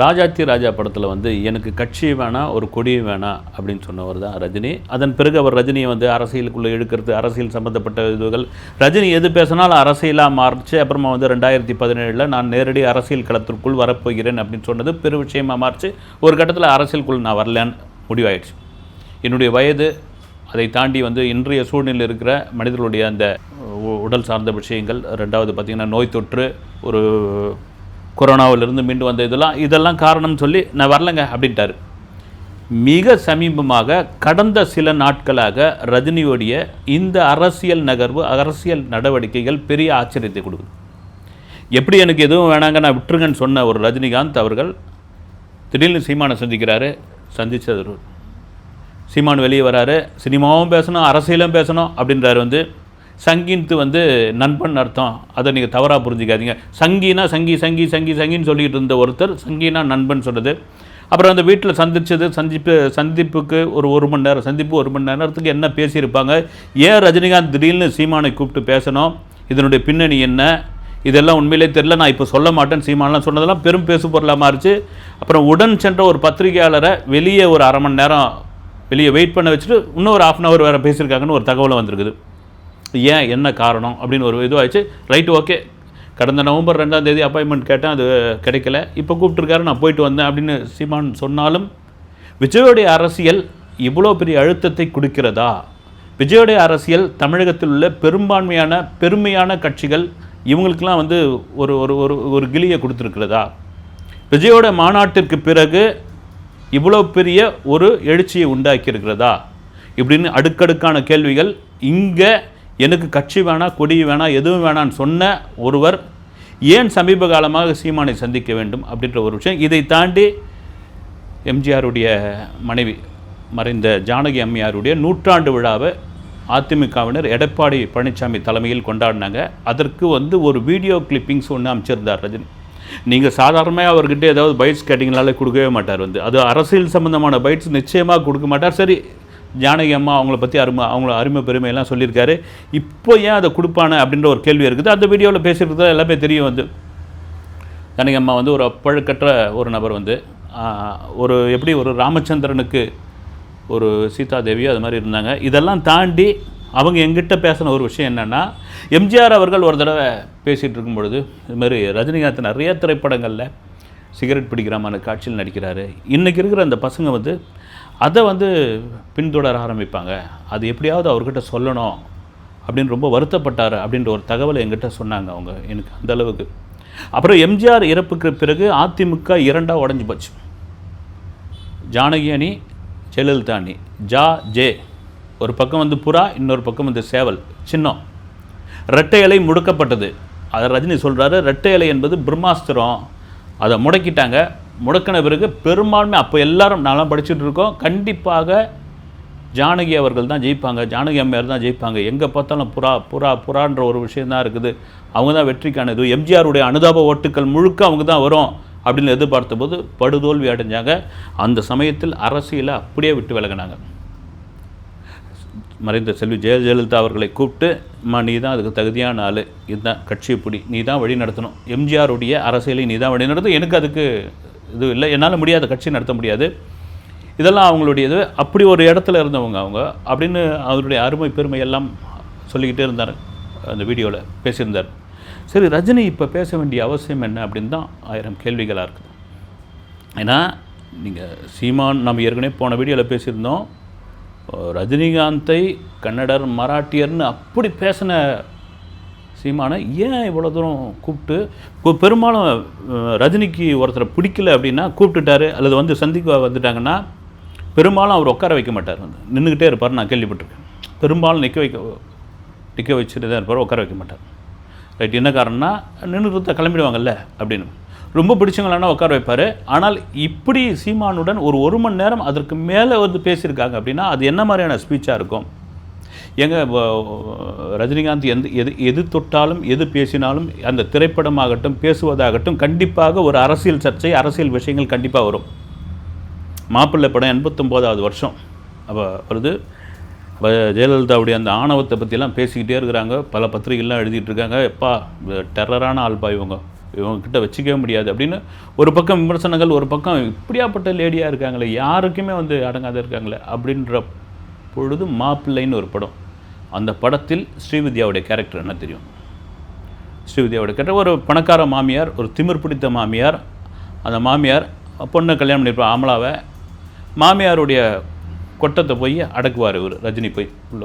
ராஜாத்தி ராஜா படத்தில் வந்து எனக்கு கட்சி வேணாம் ஒரு கொடி வேணாம் அப்படின்னு சொன்னவர் தான் ரஜினி. அதன் பிறகு அவர் ரஜினியை வந்து அரசியலுக்குள்ளே இழுக்கிறது அரசியல் சம்மந்தப்பட்ட இதுகள். ரஜினி எது பேசினாலும் அரசியலாக மாறிச்சு. அப்புறமா வந்து ரெண்டாயிரத்தி பதினேழில் நான் நேரடி அரசியல் களத்திற்குள் வரப்போகிறேன் அப்படின்னு சொன்னது பெரு விஷயமாக மாறிச்சு. ஒரு கட்டத்தில் அரசியலுக்குள் நான் வரலன்னு முடிவாயிடுச்சு. என்னுடைய வயது அதை தாண்டி வந்து இன்றைய சூழ்நிலையில் இருக்கிற மனிதர்களுடைய அந்த உ- உடல் சார்ந்த விஷயங்கள் ரெண்டாவது பார்த்திங்கன்னா நோய் தொற்று ஒரு கொரோனாவிலிருந்து மீண்டு வந்த இதெல்லாம் இதெல்லாம் காரணம் சொல்லி நான் வரலங்க அப்படின்ட்டார். மிக சமீபமாக கடந்த சில நாட்களாக ரஜினியோடைய இந்த அரசியல் நகர்வு அரசியல் நடவடிக்கைகள் பெரிய ஆச்சரியத்தை கொடுக்குது. எப்படி எனக்கு எதுவும் வேணாங்க நான் விட்டுருங்கன்னு சொன்ன ஒரு ரஜினிகாந்த் அவர்கள் திடீர்னு சீமானை சந்திக்கிறாரு சந்திச்சது சீமான் வெளியே வராரு சினிமாவும் பேசணும் அரசியலும் பேசணும் அப்படின்றாரு வந்து சங்கின்த்து வந்து நண்பன் அர்த்தம். அதை நீங்கள் தவறாக புரிஞ்சுக்காதீங்க. சங்கினா சங்கி சங்கி சங்கி சங்கின்னு சொல்லிகிட்டு இருந்த ஒருத்தர் சங்கினா நண்பன் சொன்னது அப்புறம் அந்த வீட்டில் சந்திச்சது சந்திப்பு சந்திப்புக்கு ஒரு ஒரு மணி நேரம் சந்திப்பு ஒரு மணி நேரத்துக்கு என்ன பேசியிருப்பாங்க? ஏன் ரஜினிகாந்த் திடீர்னு சீமானை கூப்பிட்டு பேசணும். இதனுடைய பின்னணி என்ன? இதெல்லாம் உண்மையிலே தெரில நான் இப்போ சொல்ல மாட்டேன். சீமானெலாம் சொன்னதெல்லாம் பெரும் பேசு பொருளாக மாறிச்சு. அப்புறம் உடன் சென்ற ஒரு பத்திரிகையாளரை வெளியே ஒரு அரை மணி நேரம் வெளியே வெயிட் பண்ண வச்சுட்டு இன்னும் ஒரு ஆஃப் அன் ஹவர் வேறு பேசியிருக்காங்கன்னு ஒரு தகவலை வந்திருக்குது. ஏன் என்ன காரணம் அப்படின்னு ஒரு இதுவாகிடுச்சு ரைட் ஓகே. கடந்த நவம்பர் ரெண்டாம் தேதி அப்பாயின்மெண்ட் கேட்டேன் அது கிடைக்கல. இப்போ கூப்பிட்டுருக்காரு நான் போயிட்டு வந்தேன் அப்படின்னு சீமான் சொன்னாலும் விஜயோடைய அரசியல் இவ்வளோ பெரிய அழுத்தத்தை கொடுக்கிறதா? விஜயோடைய அரசியல் தமிழகத்தில் உள்ள பெரும்பான்மையான பெருமையான கட்சிகள் இவங்களுக்கெல்லாம் வந்து ஒரு ஒரு ஒரு ஒரு கிளியை கொடுத்துருக்கிறதா? விஜயோட மாநாட்டிற்கு பிறகு இவ்வளோ பெரிய ஒரு எழுச்சியை உண்டாக்கியிருக்கிறதா? இப்படின்னு அடுக்கடுக்கான கேள்விகள் இங்கே எனக்கு கட்சி வேணாம் கொடி வேணாம் எதுவும் வேணான்னு சொன்ன ஒருவர் ஏன் சமீப காலமாக சீமானை சந்திக்க வேண்டும் அப்படின்ற ஒரு விஷயம்? இதை தாண்டி எம்ஜிஆருடைய மனைவி மறைந்த ஜானகி அம்மையாருடைய நூற்றாண்டு விழாவை அதிமுகவினர் எடப்பாடி பழனிசாமி தலைமையில் கொண்டாடினாங்க. அதற்கு வந்து ஒரு வீடியோ கிளிப்பிங்ஸ் ஒன்று அமைச்சிருந்தார் ரஜினி. நீங்கள் சாதாரணமாக அவர்கிட்ட ஏதாவது பைட்ஸ் கேட்டிங்கனாலே கொடுக்கவே மாட்டார் வந்து. அது அரசியல் சம்பந்தமான பைட்ஸ் நிச்சயமாக கொடுக்க மாட்டார். சரி ஜானகி அம்மா அவங்கள பற்றி அருமை அவங்கள அருமை பெருமையெல்லாம் சொல்லியிருக்காரு. இப்போ ஏன் அதை கொடுப்பானே அப்படின்ற ஒரு கேள்வி இருக்குது. அந்த வீடியோவில் பேசியிருக்கிறது எல்லாமே தெரியும் வந்து ஜானகி அம்மா வந்து ஒரு அப்பழுக்கற்ற ஒரு நபர் வந்து ஒரு எப்படி ஒரு ராமச்சந்திரனுக்கு ஒரு சீதா தேவியோ அது மாதிரி இருந்தாங்க. இதெல்லாம் தாண்டி அவங்க எங்கிட்ட பேசின ஒரு விஷயம் என்னென்னா எம்ஜிஆர் அவர்கள் ஒரு தடவை பேசிகிட்டு இருக்கும் பொழுது இது மாதிரி ரஜினிகாந்த் நிறைய திரைப்படங்களில் சிகரெட் பிடிக்கிற மாதிரி காட்சியில் நடிக்கிறாரு. இன்றைக்கி இருக்கிற அந்த பசங்க வந்து அதை வந்து பின்தொடர ஆரம்பிப்பாங்க. அது எப்படியாவது அவர்கிட்ட சொல்லணும் அப்படின்னு ரொம்ப வருத்தப்பட்டார் அப்படின்ற ஒரு தகவலை எங்கிட்ட சொன்னாங்க அவங்க எனக்கு அந்த அளவுக்கு. அப்புறம் எம்ஜிஆர் இறப்புக்கு பிறகு அதிமுக இரண்டாக உடஞ்சி போச்சு. ஜானகி அணி ஜெயலலிதா அணி ஜா ஜே. ஒரு பக்கம் வந்து புறா இன்னொரு பக்கம் வந்து சேவல் சின்னம். ரெட்டை இலை முடக்கப்பட்டது. அதை ரஜினி சொல்கிறாரு ரெட்டை இலை என்பது பிரம்மாஸ்திரம். அதை முடக்கிட்டாங்க. முடக்கின பிறகு பெரும்பான்மை அப்போ எல்லாரும் நான்லாம் படிச்சுட்டு இருக்கோம். கண்டிப்பாக ஜானகி அவர்கள் தான் ஜெயிப்பாங்க. ஜானகி அம்மையார் தான் ஜெயிப்பாங்க. எங்கே பார்த்தாலும் புறா புறா புறான்ற ஒரு விஷயம் தான் இருக்குது. அவங்க தான் வெற்றிக்கான இது. எம்ஜிஆருடைய அனுதாப ஓட்டுக்கள் முழுக்க அவங்க தான் வரும் அப்படின்னு எதிர்பார்த்தபோது படுதோல்வி அடைஞ்சாங்க. அந்த சமயத்தில் அரசியலை அப்படியே விட்டு விலகினாங்க. மறைந்த செல்வி ஜெய ஜெயலலிதா அவர்களை கூப்பிட்டு அம்மா நீ தான் அதுக்கு தகுதியான ஆள். இதுதான் கட்சி இப்படி நீ தான் வழி நடத்தணும். எம்ஜிஆருடைய அரசியலை நீ தான் வழி நடத்தும் எனக்கு அதுக்கு இது இல்லை. என்னால் முடியாத கட்சி நடத்த முடியாது. இதெல்லாம் அவங்களுடையது. அப்படி ஒரு இடத்துல இருந்தவங்க அவங்க. அப்படின்னு அவருடைய அருமை பெருமை எல்லாம் சொல்லிக்கிட்டே இருந்தார். அந்த வீடியோவில் பேசியிருந்தார். சரி ரஜினி இப்போ பேச வேண்டிய அவசியம் என்ன அப்படின்னு தான் ஆயிரம் கேள்விகளாக இருக்குது ஏன்னா நீங்கள் சீமான் நம்ம ஏற்கனவே போன வீடியோவில் பேசியிருந்தோம். ரஜினிகாந்தை கன்னடர் மராட்டியர்னு அப்படி பேசின சீமானை ஏன் இவ்வளோ தூரம் கூப்பிட்டு இப்போ பெரும்பாலும் ரஜினிக்கு ஒருத்தரை பிடிக்கல அப்படின்னா கூப்பிட்டுட்டாரு அல்லது வந்து சந்திக்க வந்துட்டாங்கன்னா பெரும்பாலும் அவர் உட்கார வைக்க மாட்டார் வந்து. நின்றுக்கிட்டே இருப்பார் நான் கேள்விப்பட்டிருக்கேன். பெரும்பாலும் நிற்க வைக்க நிற்க வச்சுட்டு தான் இருப்பார் உட்கார வைக்க மாட்டார். ரைட் என்ன காரணம்னா நின்றுத்த கிளம்பிடுவாங்கல்ல அப்படின்னு. ரொம்ப பிடிச்சவங்களானா உட்கார வைப்பார். ஆனால் இப்படி சீமானுடன் ஒரு ஒரு மணி நேரம் அதற்கு மேலே வந்து பேசியிருக்காங்க அப்படின்னா அது என்ன மாதிரியான ஸ்பீச்சாக இருக்கும்? எங்க ரஜினிகாந்த் எந்த எது எது தொட்டாலும் எது பேசினாலும் அந்த திரைப்படமாகட்டும் பேசுவதாகட்டும் கண்டிப்பாக ஒரு அரசியல் சர்ச்சை அரசியல் விஷயங்கள் கண்டிப்பாக வரும். மாப்பிள்ளை படம் எண்பத்தொம்போதாவது வருஷம். அப்போ வருது. ஜெயலலிதாவுடைய அந்த ஆணவத்தை பற்றிலாம் பேசிக்கிட்டே இருக்கிறாங்க. பல பத்திரிகைலாம் எழுதிட்டு இருக்காங்க. எப்பா டெரரான ஆள்பா இவங்க. இவங்கக்கிட்ட வச்சுக்கவே முடியாது அப்படின்னு ஒரு பக்கம் விமர்சனங்கள் ஒரு பக்கம் இப்படியாப்பட்ட லேடியாக இருக்காங்களே யாருக்குமே வந்து அடங்காத இருக்காங்களே அப்படின்ற பொழுது மாப்பிள்ளைன்னு ஒரு படம். அந்த படத்தில் ஸ்ரீவித்யாவுடைய கேரக்டர் என்ன தெரியும்? ஸ்ரீவித்யாவுடைய கேரக்டர் ஒரு பணக்கார மாமியார் ஒரு திமிர் பிடித்த மாமியார். அந்த மாமியார் பொண்ணை கல்யாணம் பண்ணியிருப்பா ஆமலாவை மாமியாருடைய கொட்டத்தை போய் அடக்குவார் இவர் ரஜினி போய் உள்ள.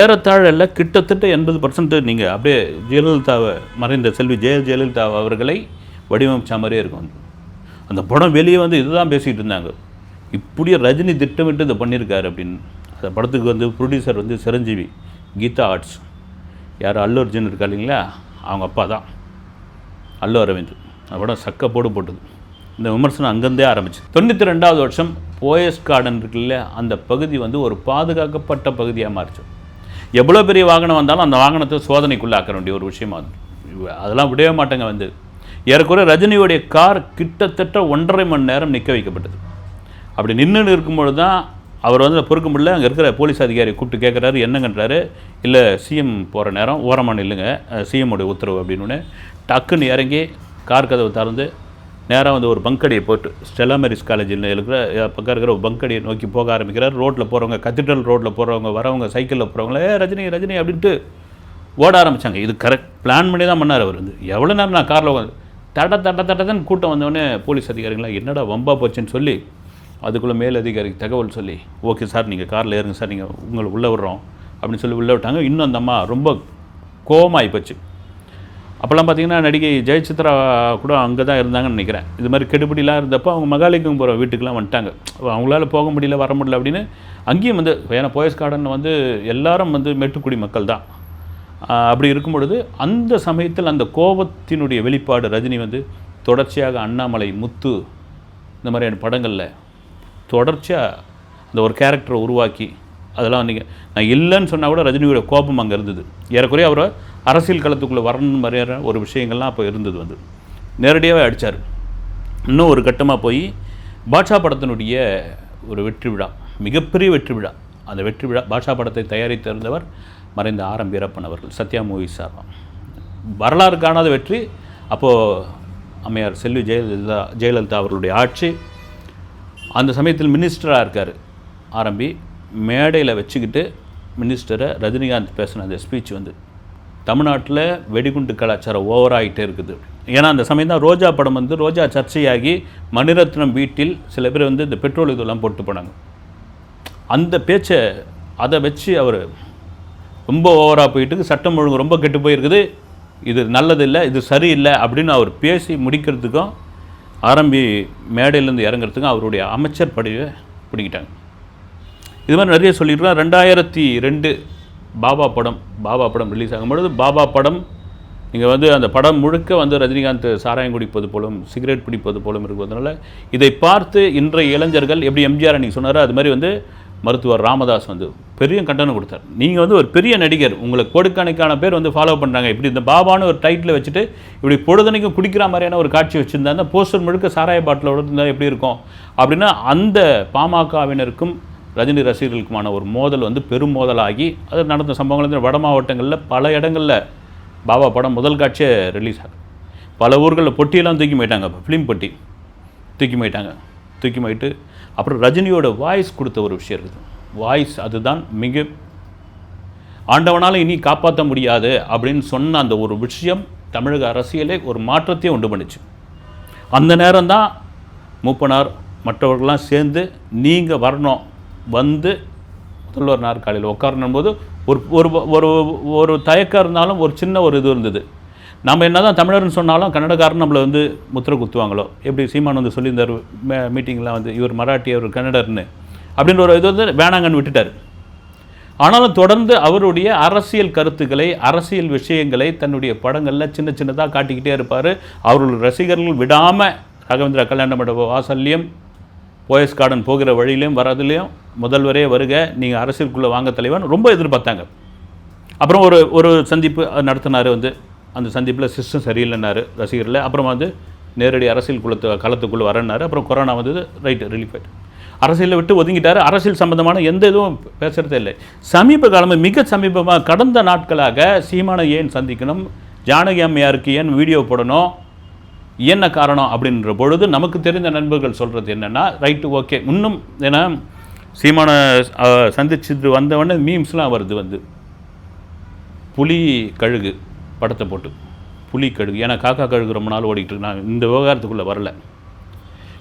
ஏறத்தாழல கிட்டத்தட்ட எண்பது பர்சன்ட் நீங்கள் அப்படியே ஜெயலலிதாவை மறைந்த செல்வி ஜெய ஜெயலலிதா அவர்களை வடிவமைச்ச மாதிரியே இருக்கும் அந்த படம். வெளியே வந்து இதுதான் பேசிகிட்டு இருந்தாங்க. இப்படியே ரஜினி திட்டமிட்டு இதை பண்ணியிருக்காரு அப்படின்னு. அந்த படத்துக்கு வந்து ப்ரொடியூசர் வந்து சிரஞ்சீவி. கீதா ஆர்ட்ஸ். யார்? அல்லு அர்ஜுன் இருக்கா இல்லைங்களா? அவங்க அப்பா தான். அல்லு அரவிந்த். அதோட படம் சக்க போடு போட்டது. இந்த விமர்சனம் அங்கேருந்தே ஆரம்பிச்சு தொண்ணூற்றி ரெண்டாவது வருஷம் போயஸ் கார்டன் இருக்குல்ல அந்த பகுதி வந்து ஒரு பாதுகாக்கப்பட்ட பகுதியாக மாறிச்சு. எவ்வளோ பெரிய வாகனம் வந்தாலும் அந்த வாகனத்தை சோதனைக்குள்ளே ஆக்க வேண்டிய ஒரு விஷயமா அதெல்லாம் விடவே மாட்டேங்க வந்து. ஏறக்குறைய ரஜினியுடைய கார் கிட்டத்தட்ட ஒன்றரை மணி நேரம் நிற்க வைக்கப்பட்டது. அப்படி நின்று இருக்கும்பொழுது தான் அவர் வந்து பொறுக்க முடியல அங்கே இருக்கிற போலீஸ் அதிகாரி கூப்பிட்டு கேட்குறாரு என்னங்கன்றாரு இல்லை சிஎம் போகிற நேரம் ஓரமான இல்லைங்க சிஎம்மோடைய உத்தரவு அப்படின்னு டக்குன்னு இறங்கி கார் கதவை திறந்து நேராக வந்து ஒரு பங்கடியை போட்டு ஸ்டெல்லா மேரிஸ் காலேஜில் இருக்கிற பக்கம் இருக்கிற ஒரு பங்கடியை நோக்கி போக ஆரம்பிக்கிறார். ரோட்டில் போகிறவங்க கத்திட்ரல் ரோட்டில் போகிறவங்க வரவங்க சைக்கிளில் போகிறவங்கள ஏ ரஜினி ரஜினி அப்படின்ட்டு ஓட ஆரம்பித்தாங்க இது கரெக்ட் பிளான் பண்ணி தான் பண்ணார் அவர் வந்து. எவ்வளோ நேரம் நான் காரில் உட்காந்து தட தட தடன்னு கூட்டம் வந்தோடனே போலீஸ் அதிகாரிகளாம் என்னடா வம்பா போச்சுன்னு சொல்லி அதுக்குள்ளே மேலதிகாரிக்கு தகவல் சொல்லி ஓகே சார் நீங்கள் காரில் ஏறுங்க சார் நீங்கள் உங்களை உள்ளே விடுறோம் அப்படின்னு சொல்லி உள்ளே விட்டாங்க. இன்னும் அந்த அம்மா ரொம்ப கோவமாகி போச்சு. அப்போல்லாம் பார்த்தீங்கன்னா நடிகை ஜெயசித்ரா கூட அங்கே தான் இருந்தாங்கன்னு நினைக்கிறேன். இது மாதிரி கெடுபிடிலாம் இருந்தப்போ அவங்க மகாலிங்கம் போகிற வீட்டுக்கெலாம் வந்துட்டாங்க. அவங்களால போக முடியல வர முடியல அப்படின்னு அங்கேயும் வந்து ஏன்னா போயஸ் கார்டன் வந்து எல்லாரும் வந்து மெட்டுக்குடி மக்கள் தான். அப்படி இருக்கும் பொழுது அந்த சமயத்தில் அந்த கோபத்தினுடைய வெளிப்பாடு ரஜினி வந்து தொடர்ச்சியாக அண்ணாமலை முத்து இந்த மாதிரியான படங்களில் தொடர்ச்சியாக அந்த ஒரு கேரக்டரை உருவாக்கி அதெல்லாம் நீங்கள் நான் இல்லைன்னு சொன்னால் கூட ரஜினியோட கோபம் அங்கே இருந்தது. ஏறக்குறைய அவரை அரசியல் களத்துக்குள்ளே வரணும் மாதிரியான ஒரு விஷயங்கள்லாம் அப்போ இருந்தது வந்து. நேரடியாகவே அடித்தார் இன்னும் ஒரு கட்டமாக போய் பாட்ஷா படத்தினுடைய ஒரு வெற்றி விழா மிகப்பெரிய வெற்றி விழா. அந்த வெற்றி விழா பாட்ஷா படத்தை தயாரித்திருந்தவர் மறைந்த ஆரம் வீரப்பன் அவர்கள் சத்யா மூவிஸ் சார்பாக வரலாறு காணாத வெற்றி. அப்போது அம்மையார் செல்வி ஜெயலலிதா ஜெயலலிதா அவர்களுடைய ஆட்சி அந்த சமயத்தில் மினிஸ்டராக இருக்கார். ஆரம்பி மேடையில் வச்சுக்கிட்டு மினிஸ்டரை ரஜினிகாந்த் பேசின அந்த ஸ்பீச் வந்து தமிழ்நாட்டில் வெடிகுண்டு கலாச்சாரம் ஓவராகிட்டே இருக்குது. ஏன்னா அந்த சமயம் தான் ரோஜா படம் வந்து ரோஜா சர்ச்சையாகி மணிரத்னம் வீட்டில் சில பேர் வந்து இந்த பெட்ரோல் இதெல்லாம் போட்டு போனாங்க. அந்த பேச்சை அதை வச்சு அவர் ரொம்ப ஓவராக போயிட்டு சட்டம் ஒழுங்கு ரொம்ப கெட்டு போயிருக்குது. இது நல்லதில்லை இது சரியில்லை அப்படின்னு அவர் பேசி முடிக்கிறதுக்கும் ஆரம்பி மேடையிலேருந்து இறங்குறதுக்கு அவருடைய அமைச்சர் படிவை பிடிக்கிட்டாங்க இது மாதிரி நிறைய சொல்லியிருக்கோம் ரெண்டாயிரத்தி ரெண்டு பாபா படம் பாபா படம் ரிலீஸ் ஆகும்பொழுது பாபா படம் நீங்கள் வந்து அந்த படம் முழுக்க வந்து ரஜினிகாந்த் சாராயம் குடிப்பது போலும் சிகரெட் பிடிப்பது போலும் இருப்பதனால இதை பார்த்து இன்றைய இளைஞர்கள் எப்படி எம்ஜிஆர் நீங்கள் சொன்னாரோ அது மாதிரி வந்து மருத்துவர் ராமதாஸ் வந்து பெரிய கண்டனம் கொடுத்தார். நீங்கள் வந்து ஒரு பெரிய நடிகர் உங்களை கோடிக்கணக்கான பேர் வந்து ஃபாலோ பண்ணுறாங்க இப்படி இந்த பாபான்னு ஒரு டைட்டில் வச்சுட்டு இப்படி பொழுதனைக்கும் குடிக்கிற மாதிரியான ஒரு காட்சி வச்சுருந்தா அந்த போஸ்டர் முழுக்க சாராய பாட்டிலோட இருந்தால் எப்படி இருக்கும்? அப்படின்னா அந்த பாமகவினருக்கும் ரஜினி ரசிகர்களுக்குமான ஒரு மோதல் வந்து பெரும் மோதலாகி அது நடந்த சம்பவங்கள் வந்து வட மாவட்டங்களில் பல இடங்களில் பாபா படம் முதல் காட்சியே ரிலீஸ் ஆகும் பல ஊர்களில் பொட்டியெல்லாம் தூக்கி போயிட்டாங்க. ஃபிலிம் பொட்டி தூக்கி போயிட்டாங்க. தூக்கி போயிட்டு அப்புறம் ரஜினியோட வாய்ஸ் கொடுத்த ஒரு விஷயம் இருக்குது. வாய்ஸ் அதுதான் மிக ஆண்டவனால இனி காப்பாற்ற முடியாது அப்படின்னு சொன்ன அந்த ஒரு விஷயம் தமிழக அரசியலே ஒரு மாற்றத்தையே உண்டு பண்ணிச்சு. அந்த நேரம்தான் மூப்பனார் மற்றவர்கள்லாம் சேர்ந்து நீங்கள் வரணும் வந்து முதல்வர் நாற்காலியில் உட்காரணும் போது ஒரு ஒரு ஒரு ஒரு தயக்கம் இருந்தாலும் ஒரு சின்ன ஒரு இது இருந்தது. நம்ம என்ன தான் தமிழர்னு சொன்னாலும் கன்னடக்காரன் நம்மளை வந்து முத்திரை குத்துவாங்களோ? எப்படி சீமான் வந்து சொல்லியிருந்தார் மே மீட்டிங்லாம் வந்து இவர் மராட்டி அவர் கன்னடர்னு. அப்படின்ற ஒரு இது வந்து வேணாங்கன்னு விட்டுட்டார். ஆனாலும் தொடர்ந்து அவருடைய அரசியல் கருத்துக்களை அரசியல் விஷயங்களை தன்னுடைய படங்களில் சின்ன சின்னதாக காட்டிக்கிட்டே இருப்பார். அவருடைய ரசிகர்கள் விடாமல் ராகவேந்திரா கல்யாண மண்டப வாசல்லையும் போயஸ் கார்டன் போகிற வழியிலையும் வரதுலையும் முதல்வரே வருக நீங்கள் அரசியலுக்குள்ளே வாங்க தலைவன் ரொம்ப எதிர்பார்த்தாங்க. அப்புறம் ஒரு ஒரு சந்திப்பு நடத்தினார் வந்து அந்த சந்திப்பில் சிஸ்டம் சரியில்லைன்னாரு ரசிகரில். அப்புறம் வந்து நேரடி அரசியல் குளத்து களத்துக்குள்ளே வரேன்னாரு. அப்புறம் கொரோனா வந்தது ரைட்டு ரிலீஃப் ஆகிட்டு அரசியலை விட்டு ஒதுங்கிட்டார். அரசியல் சம்பந்தமான எந்த இதுவும் பேசுகிறதே இல்லை. சமீப காலமாக மிக சமீபமாக கடந்த நாட்களாக சீமானை ஏன் சந்திக்கணும் ஜானகி அம்மையாருக்கு ஏன் வீடியோ போடணும் என்ன காரணம் அப்படின்ற பொழுது நமக்கு தெரிந்த நண்பர்கள் சொல்கிறது என்னென்னா ரைட்டு ஓகே. இன்னும் ஏன்னா சீமான சந்திச்சுட்டு வந்தவொடனே மீம்ஸ்லாம் வருது வந்து. புலி கழுகு. படத்தை போட்டு புலி கழுகு ஏன்னா காக்கா கழுகு ரொம்ப நாள் ஓடிக்கிட்டு இருக்கு. நான் இந்த விவகாரத்துக்குள்ளே வரல.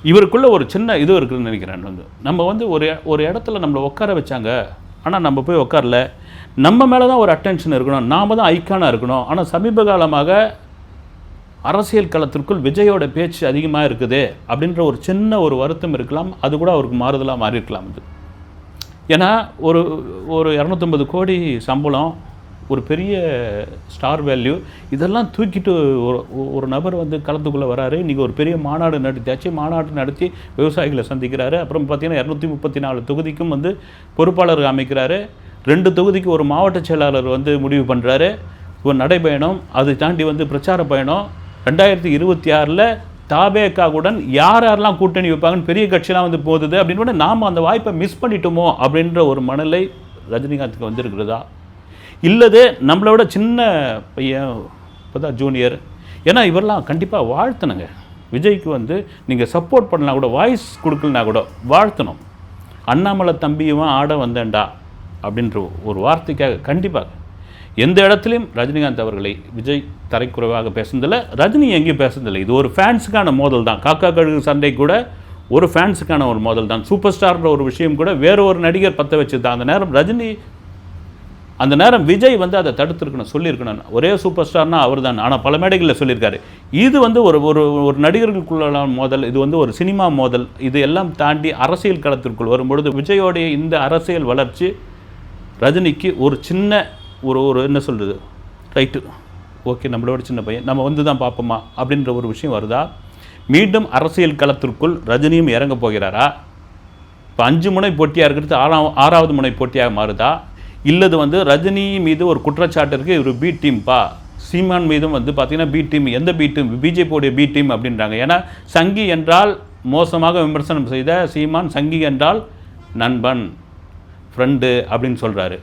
இவருக்குள்ளே ஒரு சின்ன இது இருக்குதுன்னு நினைக்கிறேன் வந்து. நம்ம வந்து ஒரு ஒரு இடத்துல நம்மளை உட்கார வச்சாங்க ஆனால் நம்ம போய் உட்காரல. நம்ம மேலே தான் ஒரு அட்டென்ஷன் இருக்கணும். நாம தான் ஐக்கானாக இருக்கணும். ஆனால் சமீப காலமாக அரசியல் களத்திற்குள் விஜயோட பேச்சு அதிகமாக இருக்குது அப்படின்ற ஒரு சின்ன ஒரு வருத்தம் இருக்கலாம். அது கூட அவருக்கு மாறுதலாக மாறி இருக்கலாம் அது. ஏன்னா ஒரு ஒரு இரநூத்தம்பது கோடி சம்பளம் ஒரு பெரிய ஸ்டார் வேல்யூ இதெல்லாம் தூக்கிட்டு ஒரு ஒரு நபர் வந்து களத்துக்குள்ளே வராரு. இன்றைக்கி ஒரு பெரிய மாநாடு நடத்தியாச்சு. மாநாடு நடத்தி விவசாயிகளை சந்திக்கிறாரு. அப்புறம் பார்த்திங்கன்னா இரநூத்தி முப்பத்தி நாலு தொகுதிக்கும் வந்து பொறுப்பாளர் அமைக்கிறாரு. ரெண்டு தொகுதிக்கு ஒரு மாவட்ட செயலாளர் வந்து முடிவு பண்ணுறாரு ஒரு நடைபயணம் அதை தாண்டி வந்து பிரச்சார பயணம். ரெண்டாயிரத்தி இருபத்தி ஆறில் தாபேக்காவுடன் யார் யாரெல்லாம் கூட்டணி வைப்பாங்கன்னு பெரிய கட்சியெலாம் வந்து போகுது அப்படின்னு கூட நாம் அந்த வாய்ப்பை மிஸ் பண்ணிட்டோமோ அப்படின்ற ஒரு மனநிலை ரஜினிகாந்துக்கு வந்திருக்கிறதா? இல்லது நம்மளோட சின்ன பையன் இப்போதான் ஜூனியர் ஏன்னா இவரெல்லாம் கண்டிப்பாக வாழ்த்தணுங்க. விஜய்க்கு வந்து நீங்கள் சப்போர்ட் பண்ணலாம் கூட வாய்ஸ் கொடுக்கலனா கூட வாழ்த்தணும். அண்ணாமலை தம்பியுமா ஆட வந்தேன்டா அப்படின்ற ஒரு வார்த்தைக்காக கண்டிப்பாக எந்த இடத்துலையும் ரஜினிகாந்த் அவர்களை விஜய் தரைக்குறைவாக பேசுனதில்லை. ரஜினி எங்கேயும் பேசுனதில்லை. இது ஒரு ஃபேன்ஸுக்கான மோதல் தான். காக்கா கழுகு சண்டை கூட ஒரு ஃபேன்ஸுக்கான ஒரு மோதல் தான். சூப்பர் ஸ்டார்ன்ற ஒரு விஷயம் கூட வேறு ஒரு நடிகர் பற்ற வச்சு தான் அந்த நேரம் ரஜினி அந்த நேரம் விஜய் வந்து அதை தடுத்துருக்கணும் சொல்லியிருக்கணும். ஒரே சூப்பர் ஸ்டார்னா அவர் தான் ஆனால் பல மேடைகளில் சொல்லியிருக்காரு. இது வந்து ஒரு ஒரு ஒரு நடிகர்களுக்குள்ள மோதல் இது வந்து ஒரு சினிமா மோதல். இது எல்லாம் தாண்டி அரசியல் களத்திற்குள் வரும்பொழுது விஜயோடைய இந்த அரசியல் வளர்ச்சி ரஜினிக்கு ஒரு சின்ன ஒரு ஒரு என்ன சொல்கிறது ரைட்டு. ஓகே நம்மளோட சின்ன பையன். நம்ம வந்து தான் பார்ப்போமா? அப்படின்ற ஒரு விஷயம் வருதா? மீண்டும் அரசியல் களத்திற்குள் ரஜினியும் இறங்க போகிறாரா? இப்போ அஞ்சு முனை போட்டியாக இருக்கிறது ஆறாம் ஆறாவது முனை போட்டியாக மாறுதா? இல்லது வந்து ரஜினி மீது ஒரு குற்றச்சாட்டு இருக்குது இவர் பி. டீம்ப்பா சீமான் மீதும் வந்து பார்த்தீங்கன்னா பி டீம் எந்த பி டீம் பிஜேபியோடைய பி டீம் அப்படின்றாங்க. ஏன்னா சங்கி என்றால் மோசமாக விமர்சனம் செய்த சீமான் சங்கி என்றால் நண்பன் ஃப்ரெண்டு அப்படின்னு சொல்கிறாரு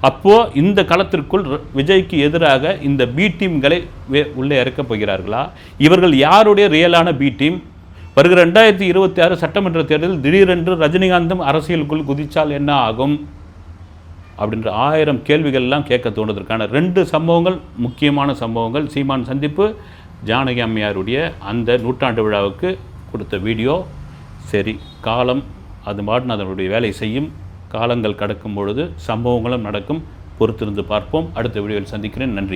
அப்போது இந்த களத்திற்குள் விஜய்க்கு எதிராக இந்த பி டீம்களை வே- உள்ளே இறக்கப் போகிறார்களா? இவர்கள் யாருடைய ரியலான பி டீம் வருகிற ரெண்டாயிரத்தி இருபத்தி ஆறு சட்டமன்ற தேர்தலில் திடீரென்று ரஜினிகாந்தும் அரசியலுக்குள் குதித்தால் என்ன ஆகும்? அப்படின்ற ஆயிரம் கேள்விகள்லாம் கேட்க தோணுவதற்கான ரெண்டு சம்பவங்கள் முக்கியமான சம்பவங்கள் சீமான் சந்திப்பு ஜானகி அம்மையாருடைய அந்த நூற்றாண்டு விழாவுக்கு கொடுத்த வீடியோ. சரி காலம் அது மாட்டின் அதனுடைய வேலை செய்யும். காலங்கள் கடக்கும் பொழுது சம்பவங்களும் நடக்கும். பொறுத்திருந்து பார்ப்போம். அடுத்த வீடியோவில் சந்திக்கிறேன். நன்றி.